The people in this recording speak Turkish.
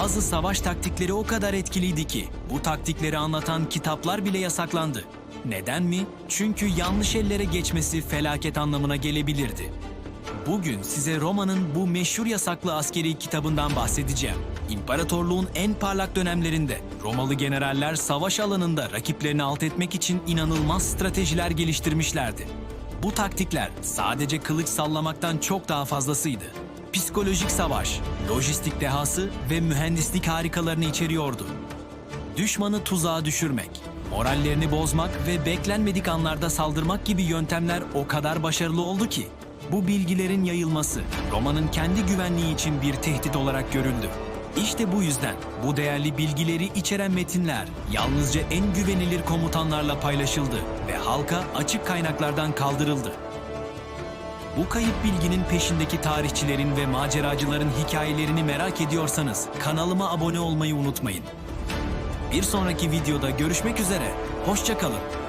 Bazı savaş taktikleri o kadar etkiliydi ki bu taktikleri anlatan kitaplar bile yasaklandı. Neden mi? Çünkü yanlış ellere geçmesi felaket anlamına gelebilirdi. Bugün size Roma'nın bu meşhur yasaklı askeri kitabından bahsedeceğim. İmparatorluğun en parlak dönemlerinde Romalı generaller savaş alanında rakiplerini alt etmek için inanılmaz stratejiler geliştirmişlerdi. Bu taktikler sadece kılıç sallamaktan çok daha fazlasıydı. Psikolojik savaş, lojistik dehası ve mühendislik harikalarını içeriyordu. Düşmanı tuzağa düşürmek, morallerini bozmak ve beklenmedik anlarda saldırmak gibi yöntemler o kadar başarılı oldu ki bu bilgilerin yayılması Roma'nın kendi güvenliği için bir tehdit olarak görüldü. İşte bu yüzden bu değerli bilgileri içeren metinler yalnızca en güvenilir komutanlarla paylaşıldı ve halka açık kaynaklardan kaldırıldı. Bu kayıp bilginin peşindeki tarihçilerin ve maceracıların hikayelerini merak ediyorsanız kanalıma abone olmayı unutmayın. Bir sonraki videoda görüşmek üzere. Hoşçakalın.